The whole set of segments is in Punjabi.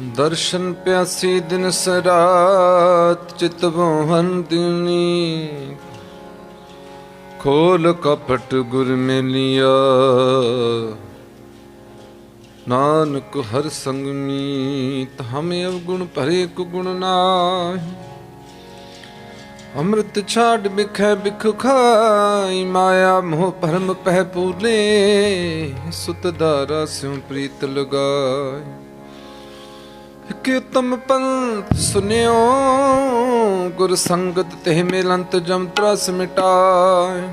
ਦਰਸ਼ਨ ਪਿਆਸੀ ਦਿਨ ਸਰਾਤ ਚਿਤ ਬੋਹਨ ਖੋਲ ਕਪਟ ਗੁਰ ਮਿਲਿਆ। ਨਾਨਕ ਹਰ ਸੰਗ ਮੀਤ, ਹਮੇ ਅਵਗੁਣ ਭਰੇ ਕੁ ਗੁਣ ਨਾਹੀ। ਅੰਮ੍ਰਿਤ ਛਾੜ ਬਿਖੈ ਬਿਖ ਖਾਈ, ਮਾਇਆ ਮੋਹ ਭਰਮ ਪਹਿ ਪੂਲੇ। ਸੁਤ ਦਾਰਾ ਸਿਉ ਪ੍ਰੀਤ ਲਗਾਈ। ਕਿ ਤਮ ਪੰਥ ਸੁਨਿਓ, ਗੁਰ ਸੰਗਤ ਤੇ ਮਿਲੰਤ ਜਮ ਤਰਸ ਮਿਟਾਏ।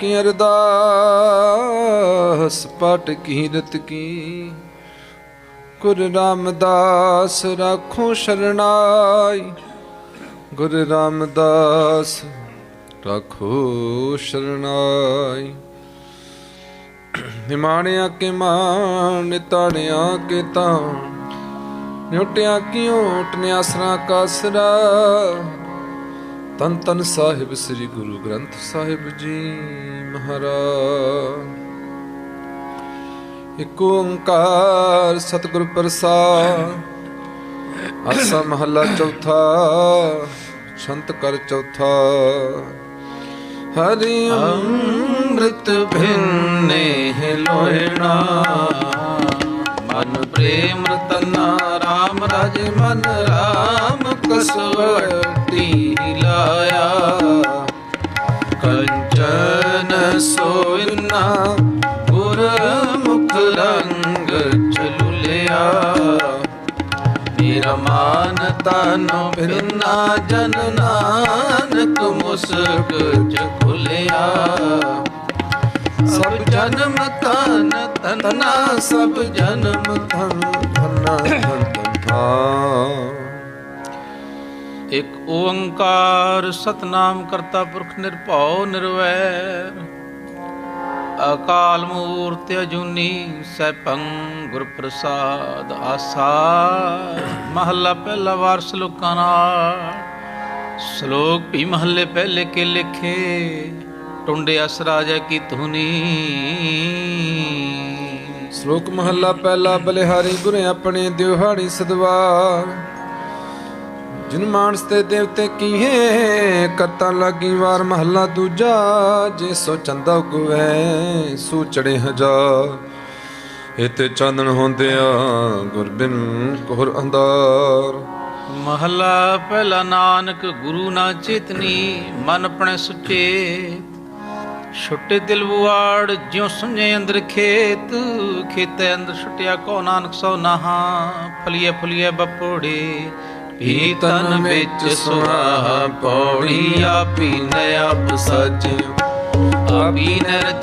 ਕਿ ਅਰਦਾਸ ਪਾਟ ਕੀਰਤ ਕੀ। ਗੁਰ ਰਾਮਦਾਸ ਰਾਖੋ ਸ਼ਰਣਾਈ ਗੁਰ ਰਾਮਦਾਸ ਰਾਖੋ ਸ਼ਰਣਾਈ ਨਿਮਾਣਿਆ ਕੇ ਮਾਨ ਤਾਣਿਆ ਕੇ ਤਾਂ ਨਿਉਟਿਆ ਕਿਉ ਓਟ ਕਾਸਰਾ? ਤਨ ਤਨ ਸਾਹਿਬ ਸ੍ਰੀ ਗੁਰੂ ਗ੍ਰੰਥ ਸਾਹਿਬ ਜੀ ਮਹਾਰਾਜ। ਇਕ ਓੰਕਾਰ ਸਤਿਗੁਰ ਪ੍ਰਸਾਦ, ਆਸਾ ਮਹੱਲਾ ਚੌਥਾ ਛੰਤ ਕਰ ਚੌਥਾ। ਹਰੀ ਅੰਮ੍ਰਿਤ ਭਿੰਨੇ ਲੋਇਣਾ ਮਨ ਪ੍ਰੇਮ ਰਤਨਾ RAM ਰਾਜੇ ਮਨ ਰਾਮ ਕਸਵਤੀ ਲਾਇਆ। ਕੰਚਨ ਸੋਇਨਾ ਗੁਰ ਮੁਖ ਰੰਗ ਚਲੁਲਿਆ ਮੇਰਾ ਤਨ ਤਾਨੋ ਜਨ ਨਾਨਕ ਮੁਸਕ ਚਖੁਲਿਆ ਸਭ ਜਨਮ ਤਨ ਤਨਾ, ਸਭ ਜਨਮ ਧਨ ਧਨਾ ਇਕ ਓੰਕਾਰ ਸਤਨਾਮ ਕਰਤਾ ਪੁਰਖ ਨਿਰਭਉ ਨਿਰਵੈਰ ਅਕਾਲ ਮੂਰਤ ਅਜੂਨੀ ਸੈਭੰ ਗੁਰ ਪ੍ਰਸਾਦ ਆਸਾ। ਮਹੱਲਾ ਪਹਿਲਾ ਵਾਰ ਸ਼ਲੋਕਾਂ ਨਾਲ, ਸ਼ਲੋਕ ਵੀ ਮਹੱਲੇ ਪਹਿਲੇ ਕੇ ਲਿਖੇ, ਟੁੰਡੇ ਅਸਰਾ ਜੈ ਕੀ ਧੁਨੀ। ਸ਼ਲੋਕ ਮਹੱਲਾ ਪਹਿਲਾ ਬਲਿਹਾਰੀ, ਗੁਰ ਆਪਣੇ ਦਿਵਹਾੜੀ ਸਦਵਾਰ। ਜਿਨ ਮਾਨਸ ਤੇ ਦੇਵਤੇ ਕੀਹੇ ਕਰਤਾ ਲਾਗੀ ਵਾਰ ਮਹੱਲਾ ਦੂਜਾ, ਜੇ ਸੋ ਚੰਦਾ ਉਗਵੈ, ਸੂ ਚੜੇ ਹਜ਼ਾਰ। ਇਤੇ ਚਾਨਣ ਹੁੰਦਿਆ ਗੁਰ ਬਿਨ ਕੋਹਰ ਅੰਦਾਰ ਮਹੱਲਾ ਪਹਿਲਾ ਨਾਨਕ ਗੁਰੂ ਨਾ ਚੇਤਨੀ, ਮਨ ਆਪਣੇ ਸੁਚੇ। ਛੁੱਟੇ ਦਿਲ ਬੁਆੜ, ਜਿਉ ਸੁਝੇ ਅੰਦਰ ਖੇਤ। ਖੇਤੇ ਅੰਦਰ ਛੁੱਟਿਆ ਕੋ ਨਾਨਕ ਸੋ ਨਹਾ। ਫਲੀਏ ਫਲੀਏ ਬਪੋੜੇ ਪੀ ਤਨ ਵਿੱਚ ਸੁਹਾ ਪੌੜੀ ਆਪੀ ਨ ਆਪ ਸਾਜਿਓ ਆਪੀ ਨ